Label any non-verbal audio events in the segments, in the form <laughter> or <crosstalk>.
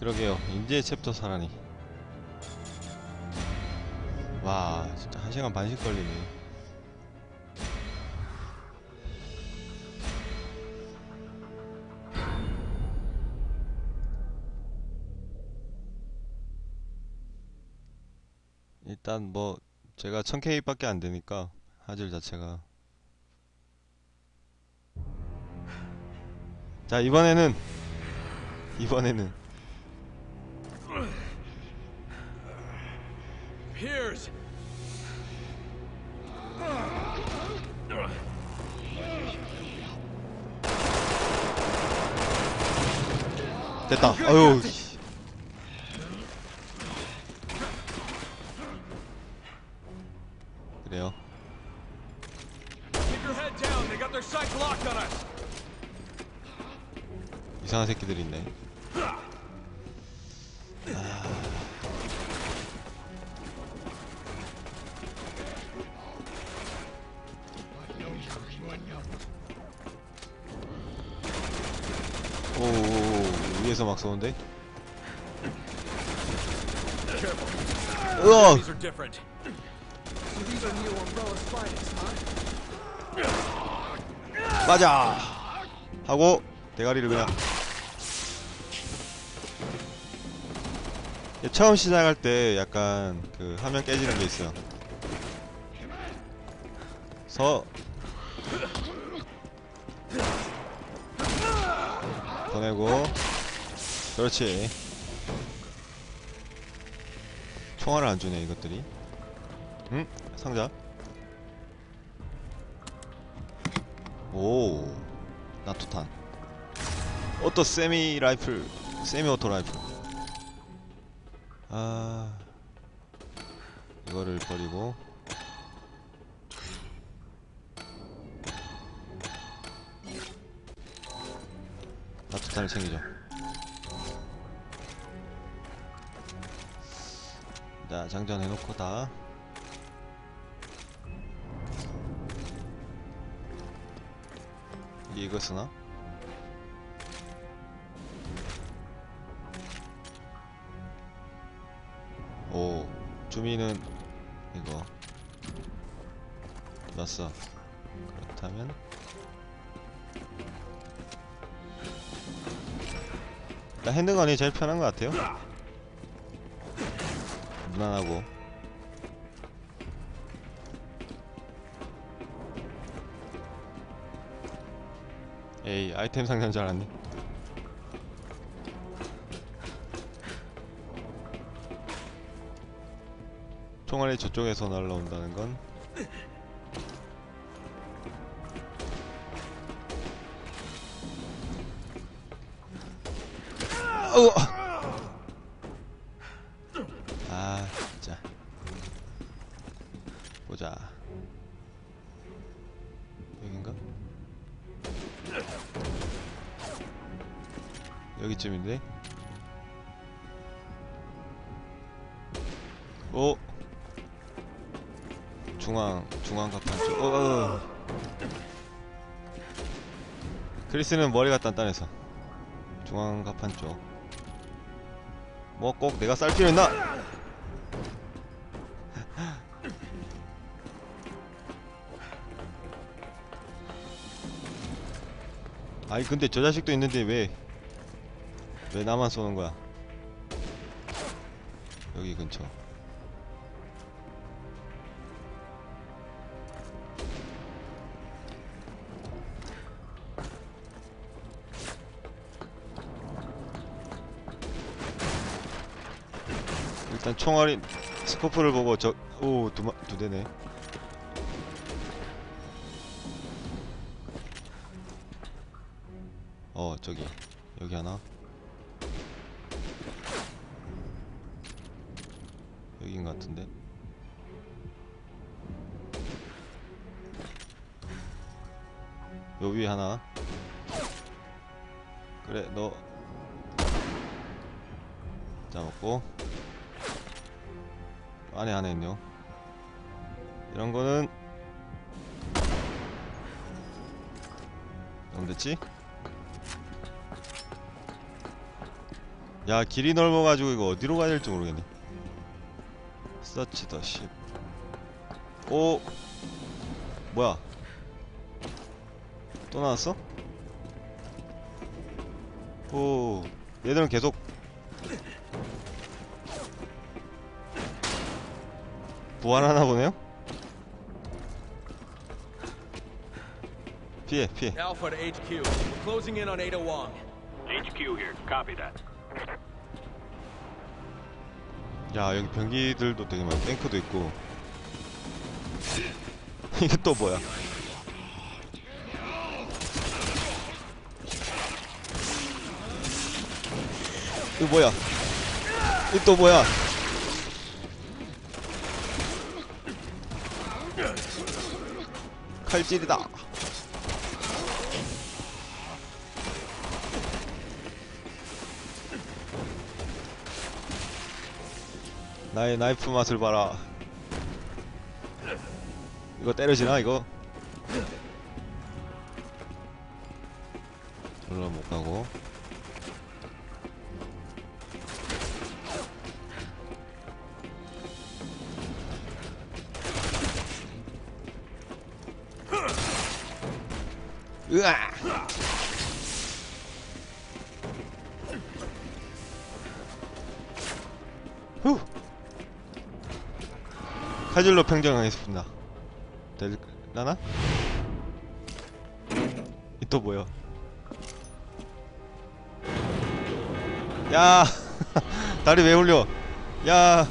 그러게요. 인제 챕터 사라니. 와, 진짜 한 시간 반씩 걸리네. 일단 뭐 제가 1000K밖에 안 되니까 화질 자체가 자 이번에는 이번에는 Piers! 됐다 아유 그래요 Keep your head down. They got their sights locked on us. 이상한 새끼들이 있네 오, 오, 오 위에서 막 쏘는데 huh? 맞아 하고 대가리를 그냥 처음 시작할 때 약간 그 화면 깨지는 게 있어요 서 보내고. 그렇지. 총알을 안 주네 이것들이. 응? 상자. 오. 나토탄. 오토 세미 라이플 세미 오토 라이플. 아. 이거를 버리고 나토탄을 챙기죠. 자 장전해놓고 다. 이거 쓰나? 오 주민은 이거. 넣었어 그렇다면 일단 핸드건이 제일 편한 것 같아요. 무난하고. 에이 아이템 줄 알았네. 총알이 저쪽에서 날라온다는 건 어. 아 진짜 보자 여긴가? 여기쯤인데? 오! 중앙, 중앙 갑판 쪽. 어, 어. 크리스는 머리가 단단해서. 중앙 갑판 쪽. 뭐 꼭 내가 쌀 필요 있나? 아니 근데 저 자식도 있는데 왜 왜 나만 쏘는 거야? 여기 근처. 일단 총알이 스코프를 보고 저, 오, 두, 대네. 어, 저기. 여기 하나. 여긴 것 같은데. 요 위에 하나. 그래, 너. 잡았고. 안에 안에 있네요. 이런 거는. 좀 됐지? 야 길이 넓어가지고 이거 어디로 가야 될지 모르겠네 서치 더 십. 오 뭐야 또 나왔어? 오 얘들은 계속 부활하나 보네요? 피해 피해 Alpha to HQ. We're closing in on Ada Wong. HQ here. Copy that. 야 여기 병기들도 되게 많아 탱크도 있고 이게 또 뭐야 이거 뭐야 이거 또 뭐야 칼질이다 나의 나이프 맛을 봐라. 이거 때려지나 이거? 절로 못 가고. 으아! 후! 칼질로 평정하겠습니다. 될라나? 이 또 뭐야? 야! 다리 왜 올려? 야!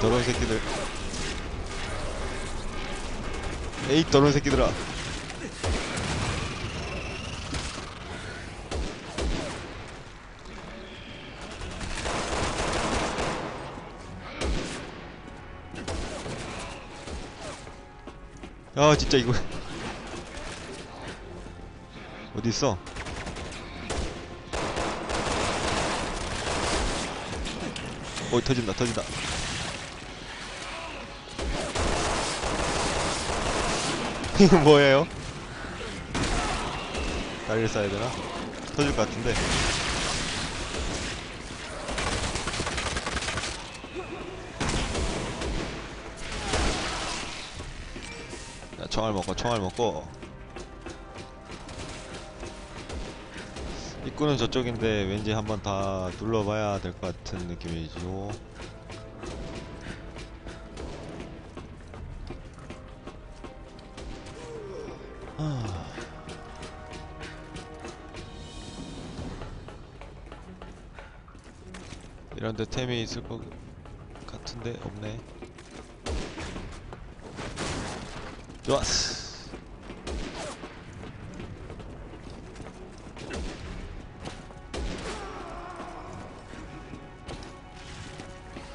더러운. 새끼들. 에이 더러운 새끼들아. 야 진짜 이거 <laughs> 어디 있어? 어 터진다 터진다. 이거 <laughs> 뭐예요? 다리를 쏴야 되나? 터질 것 같은데. 자, 총알 먹고, 총알 먹고. 입구는 저쪽인데 왠지 한번 다 둘러봐야 될 것 같은 느낌이죠. 이런데 템이 있을 것 같은데 없네. 좋았어.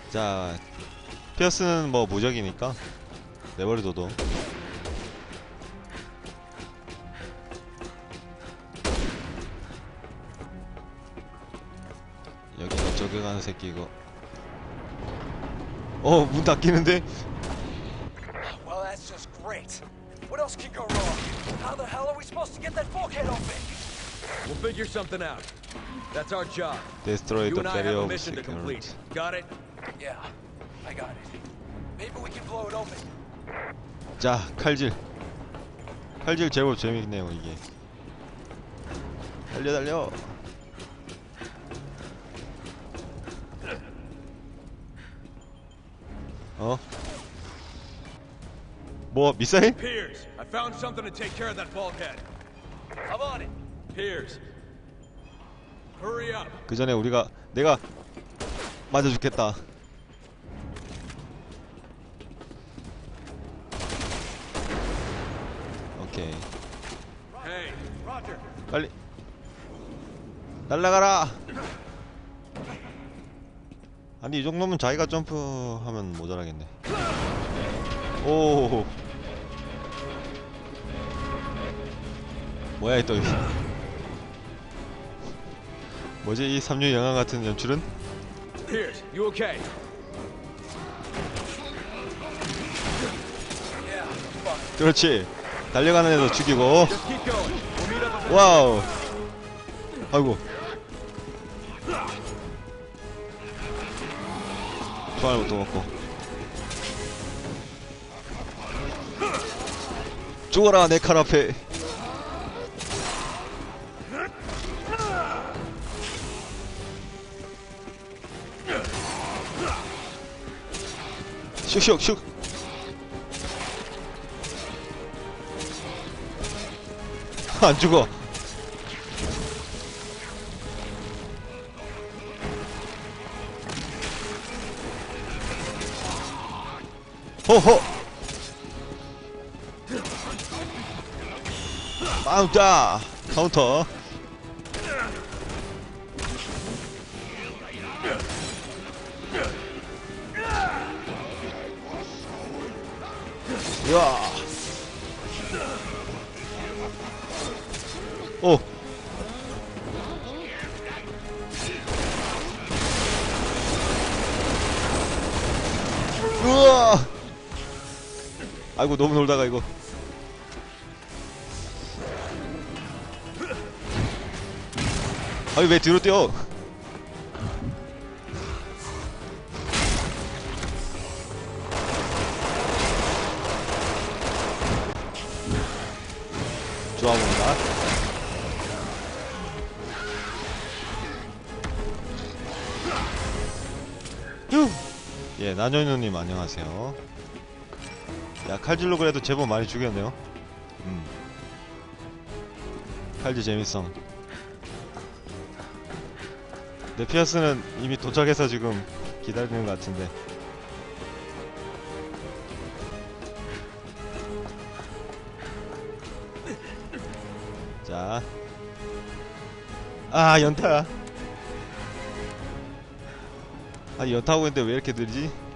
자, 피어스는 뭐 무적이니까 내버려둬도. 가는 새끼 이거. 어, 문 닫히는데? Well, that's just great. What else can go wrong? How the hell are we supposed to get that bulkhead open? We'll figure something out. That's our job. Destroy You the and I have barrier a of mission to complete. security. Got it? Yeah, I got it. Maybe we can blow it open. 자, 칼질. 칼질 제법 재밌네요, 이게. 달려, 달려. 어? 뭐, 미사일? Piers, I found something to take care of that bulkhead. I'm on it. Piers. Hurry up. 그 전에 우리가, 내가 맞아 죽겠다. 오케이. Hey, Roger. 빨리 날라가라 아니 이 정도면 자기가 점프하면 모자라겠네. 오 뭐야 또 이게 <laughs> 뭐지 이 삼류 영화 같은 연출은? Piers, you okay? Yeah, fuck. 그렇지. 달려가는 애도 죽이고. 와우. 아이고 못 먹고. 죽어라 내 칼 앞에. 슉슉슉. 안 죽어 호호 마운다 카운터 야 오. 아이고 너무 놀다가 이거. 아니 왜 뒤로 뛰어? 좋아. 휴. 예, 나녀누님 안녕하세요. 야, 칼질로 그래도 제법 많이 죽였네요. 음. 칼질 재밌어. 네, 피어스는 이미 도착해서 지금 기다리는 것 같은데. 자. 아, 연타야. 아니, 연타하고 있는데 왜 이렇게 느리지?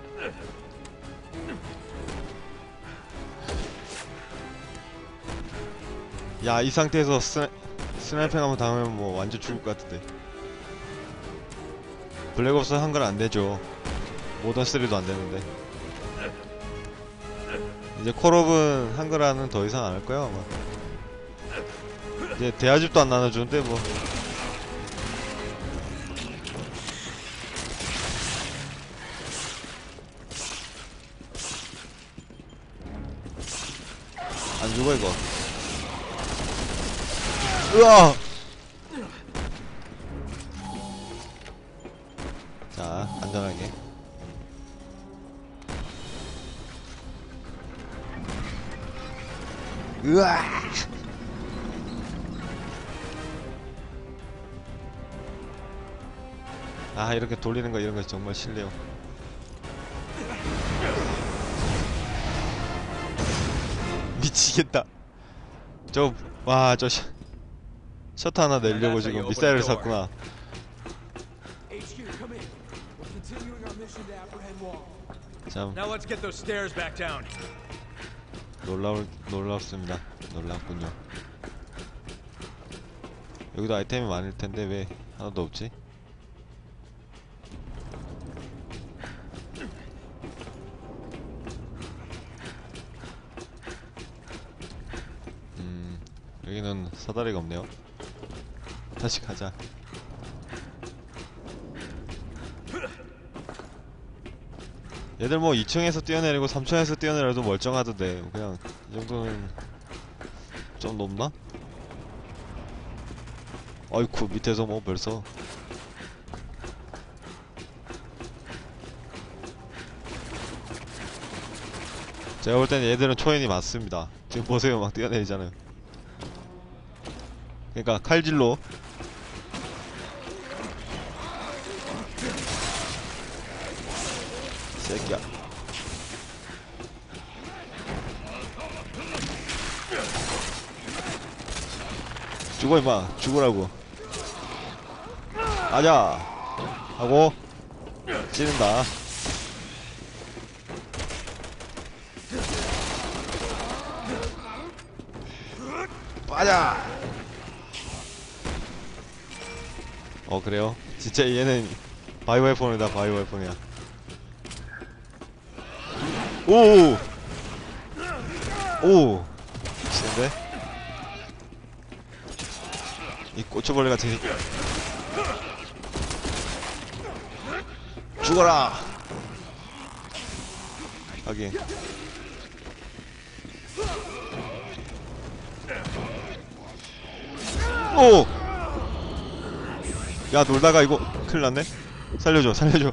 야, 이 상태에서 스나, 스나이핑 한번 당하면 뭐 완전 죽을 것 같은데. 블랙옵스 한글 안 되죠. 모던 3도 안 되는데. 이제 콜옵은 한글화는 더 이상 안 할 거야, 아마. 이제 대화집도 안 나눠주는데 뭐 안 죽어 이거 으아 자 안전하게. 으아 아 이렇게 돌리는 거 이런 거 정말 싫네요. <laughs> 미치겠다. 저 와 저 셔터 하나 내려고 지금 미사일을 샀구나. 참. 놀라울 놀랍습니다 놀랍군요 여기도 아이템이 많을 텐데 왜 하나도 없지? 음 여기는 사다리가 없네요 다시 가자. 얘들 뭐 2층에서 뛰어내리고 3층에서 뛰어내려도 멀쩡하던데 그냥 이 정도는 좀 높나? 아이쿠 밑에서 뭐 벌써. 제가 볼 때는 얘들은 초연이 맞습니다. 지금 보세요. 막 뛰어내리잖아요. 그러니까 칼질로 새끼야. 죽어 임마. 죽으라고. 가자. 하고. 찌른다. 빠져 어 그래요? 진짜 얘는 바이오 웨폰이다 바이오 웨폰이야 오! 오! 센데? 이 꼬추벌레 같은 새끼 죽어라 하긴 오! 야 놀다가 이거 큰일 났네 살려줘 살려줘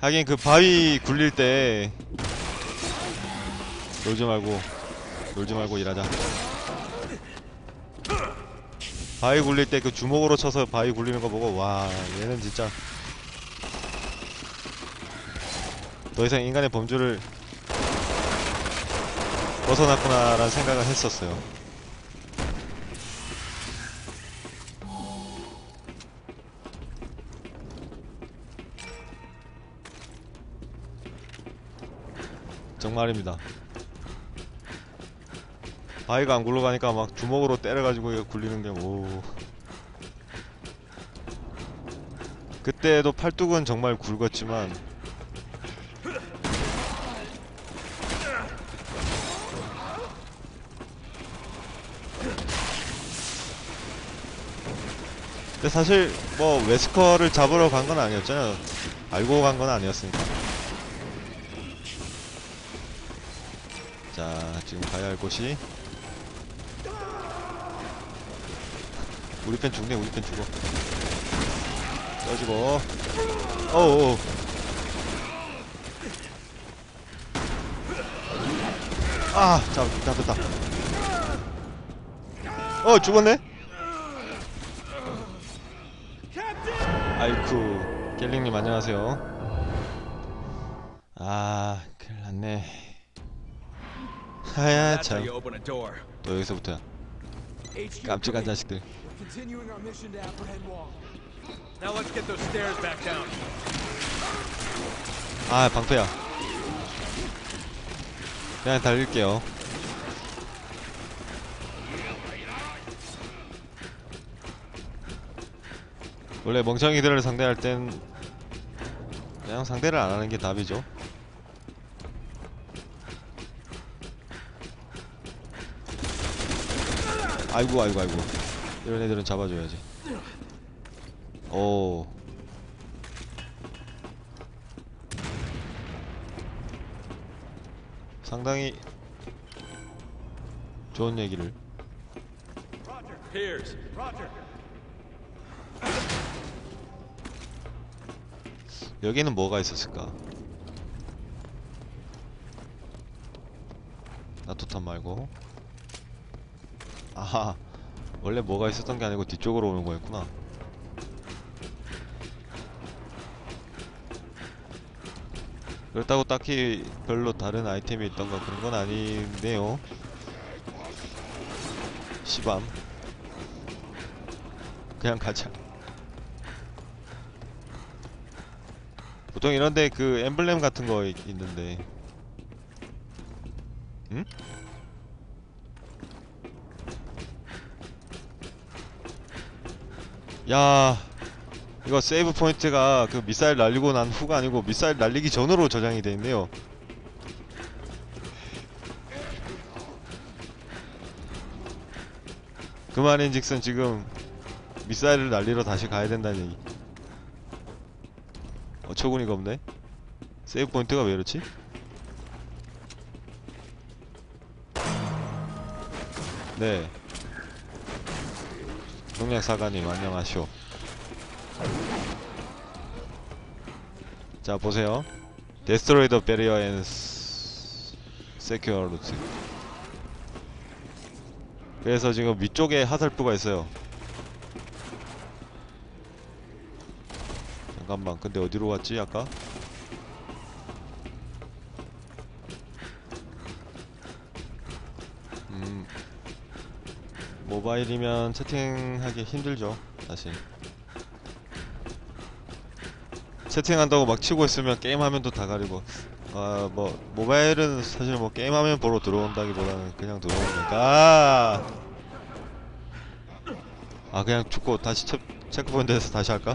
하긴 그 바위 굴릴 때 놀지 말고 놀지 말고 일하자. 바위 굴릴 때 그 주먹으로 쳐서 바위 굴리는 거 보고 와 얘는 진짜 더 이상 인간의 범주를 벗어났구나라는 생각을 했었어요 정말입니다. 바위가 안 굴러가니까 막 주먹으로 때려가지고 굴리는 게 오. 그때도 팔뚝은 정말 굵었지만 근데 사실 뭐 웨스커를 잡으러 간 건 아니었잖아요. 알고 간 건 아니었으니까 자 지금 가야 할 곳이. 우리 편 죽네 우리 편 죽어. 떠지고. 어우 아 잡, 잡혔다. 어 죽었네? 아이쿠 갤링님 안녕하세요. 아 큰일났네 하야 참. 또 여기서부터야 HQ, 깜찍한. 자식들. 아 방패야 그냥 달릴게요 원래 멍청이들을 상대할 땐 그냥 상대를 안 하는 게 답이죠 아이고 아이고 아이고. 이런 애들은 잡아줘야지. 오. 상당히 좋은 얘기를. 여기는 뭐가 있었을까? 나토탄 말고 아하 원래 뭐가 있었던 게 아니고 뒤쪽으로 오는 거였구나. 그렇다고 딱히 별로 다른 아이템이 있던가 그런 건 아니네요. 시밤. 그냥 가자. 보통 이런데 그 엠블렘 같은 거 있, 있는데. 응? 야 이거 세이브 포인트가 그 미사일 날리고 난 후가 아니고 미사일 날리기 전으로 저장이 돼 있네요. 그 말인즉슨 지금 미사일을 날리러 다시 가야 된다는 얘기. 어처구니가 없네. 세이브 포인트가 왜 이렇지? 네 농약사관님 안녕하쇼 자 보세요. Barrier and s- secure route 그래서 지금 위쪽에 하살부가 있어요. 잠깐만 근데 어디로 갔지 아까? 음 모바일이면 채팅하기 힘들죠 사실. 채팅한다고 막 치고 있으면 게임 화면도 다 가리고. 아 뭐 모바일은 사실 뭐 게임 화면 보러 들어온다기보다는 그냥 들어오니까. 아! 그냥 죽고 다시 체, 체크포인트에서 다시 할까?